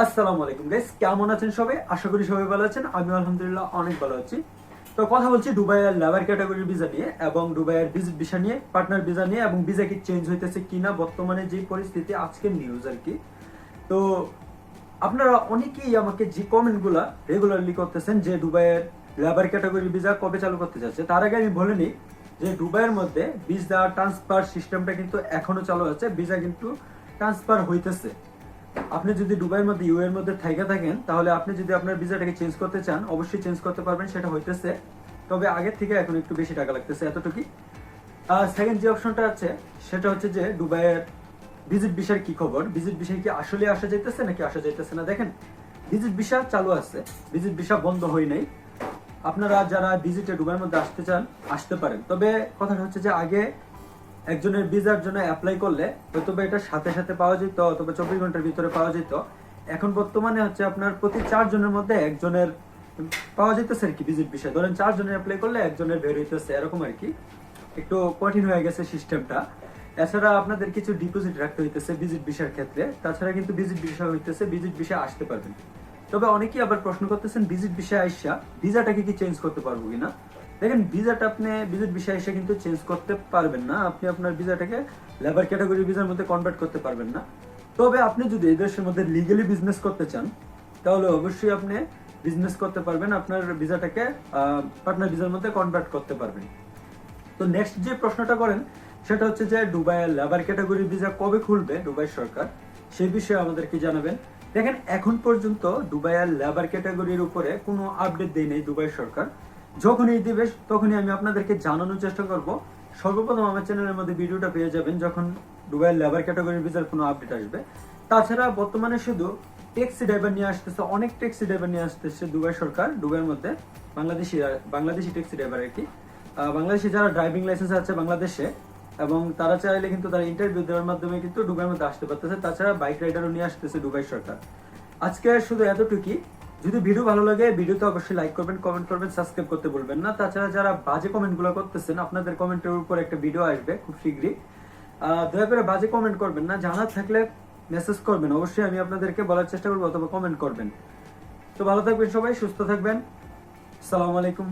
আসসালামু আলাইকুম গাইস কেমন আছেন সবাই? আশা করি সবাই ভালো আছেন। আমি আলহামদুলিল্লাহ অনেক ভালো আছি। তো কথা বলছি দুবাইয়ের লেবার ক্যাটাগরির ভিসা নিয়ে এবং দুবাইয়ের ভিজিট ভিসা নিয়ে পার্টনার ভিসা নিয়ে এবং ভিসা কি চেঞ্জ হইতেছে কিনা, বর্তমানে যে পরিস্থিতি নিউজ আর কি। তো আপনারা অনেকেই আমাকে যে কমেন্টগুলা রেগুলারলি করতেছেন যে দুবাইয়ের লেবার ক্যাটাগরি ভিসা কবে চালু করতে যাচ্ছে, তার আগে আমি বলে নিই যে দুবাইয়ের মধ্যে ভিসা ট্রান্সফার সিস্টেমটা কিন্তু এখনও চালু আছে। ভিসা কিন্তু ট্রান্সফার হইতেছে। আপনি যদি দুবাইয়ের মধ্যে ইউ এর মধ্যে থাইকা থাকেন, তাহলে আপনি যদি আপনার ভিসাটাকে চেঞ্জ করতে চান, অবশ্যই চেঞ্জ করতে পারবেন, সেটা হইতেছে। তবে আগের থেকে এখন একটু বেশি টাকা লাগতেছে এতটুকুই আর সেকেন্ড যে অপশনটা আছে, সেটা হচ্ছে যে দুবাইয়ের ভিজিট ভিসার কি খবর? ভিজিট ভিসা কি আসলে আসা যাইতেছে নাকি আসা যাইতেছে না? দেখেন, ভিজিট ভিসা চালু আছে। ভিজিট ভিসা বন্ধ হয় নাই। আপনারা যারা ভিজিটে দুবাইয়ের মধ্যে আসতে চান, আসতে পারেন। তবে কথাটা হচ্ছে যে আগে একজনের ভিসার জন্য অ্যাপ্লাই করলে হয়তো এটা সাথে সাথে পাওয়া যেত অথবা চব্বিশ ঘণ্টার ভিতরে পাওয়া যেত। এখন বর্তমানে হচ্ছে আপনার প্রতি চারজনের মধ্যে একজনের পাওয়া যেতেছে আর কি ভিজিট বিষয় ধরেন চারজনের অ্যাপ্লাই করলে একজনের বের হইতেছে, এরকম আর কি। একটু কঠিন হয়ে গেছে সিস্টেমটা এছাড়া আপনাদের কিছু ডিপোজিট রাখতে হইতেছে ভিজিট বিষয়ের ক্ষেত্রে। তাছাড়া কিন্তু ভিজিট বিষয় হইতেছে ভিজিট বিষয় আসতে পারবেন। তবে অনেকেই আবার প্রশ্ন করতেছেন ভিজিট বিষয় আইসা ভিসাটাকে কি চেঞ্জ করতে পারব কিনা? দেখেন ভিসাটা আপনি ভিজিট বিষয় এসে কিন্তু চেঞ্জ করতে পারবেন না। আপনি আপনার ভিসাটাকে লেবার ক্যাটাগরি ভিসার মধ্যে কনভার্ট করতে পারবেন না। তবে আপনি যদি এই দেশের মধ্যে লিগেলি বিজনেস করতে চান, তাহলে অবশ্যই আপনি বিজনেস করতে পারবেন, আপনার ভিসাটাকে পার্টনার ভিসার মধ্যে কনভার্ট করতে পারবেন। তো নেক্সট যে প্রশ্নটা করেন, সেটা হচ্ছে যে দুবাইয়ের লেবার ক্যাটাগরি ভিসা কবে খুলবে দুবাই সরকার? সেই বিষয়ে আমাদেরকে জানাবেন। দেখেন, এখন পর্যন্ত দুবাইয়ের লেবার ক্যাটাগরির উপরে কোনো আপডেট দেয় নেই দুবাই সরকার। যখনই দিবে তখনই আমি আপনাদেরকে জানানোর চেষ্টা করব। সর্বপ্রথম আমার চ্যানেলের মধ্যে ভিডিওটা পেয়ে যাবেন যখন দুবাইয়ের লেবার ক্যাটাগরির ভিসার কোনো আপডেট আসবে। তাছাড়া বর্তমানে শুধু ট্যাক্সি ড্রাইভার নিয়ে আসতেছে, অনেক ট্যাক্সি ড্রাইভার নিয়ে আসতেছে দুবাই সরকার দুবাইয়ের মধ্যে। বাংলাদেশি বাংলাদেশি ট্যাক্সি ড্রাইভার আর কি। বাংলাদেশি যারা ড্রাইভিং লাইসেন্স আছে বাংলাদেশে, এবং তারা চাইলে কিন্তু তারা ইন্টারভিউ দেওয়ার মাধ্যমে কিন্তু দুবাইয়ের মধ্যে আসতে পারতেছে। তাছাড়া বাইক রাইডারও নিয়ে আসতেছে দুবাই সরকার। আজকে শুধু এতটুকুই। যদি ভিডিও ভালো লাগে, ভিডিওতে অবশ্যই লাইক করবেন কমেন্ট করবেন সাবস্ক্রাইব করতে বলবেন না। তাছাড়া যারা বাজে কমেন্টগুলো করতেছেন, আপনাদের কমেন্টের উপর একটা ভিডিও আসবে খুব শীঘ্রই। দয়া করে বাজে কমেন্ট করবেন না। জানার থাকলে মেসেজ করবেন। অবশ্যই আমি আপনাদেরকে বলার চেষ্টা করব, অথবা কমেন্ট করবেন। তো ভালো থাকবেন সবাই, সুস্থ থাকবেন। সালামু আলাইকুম।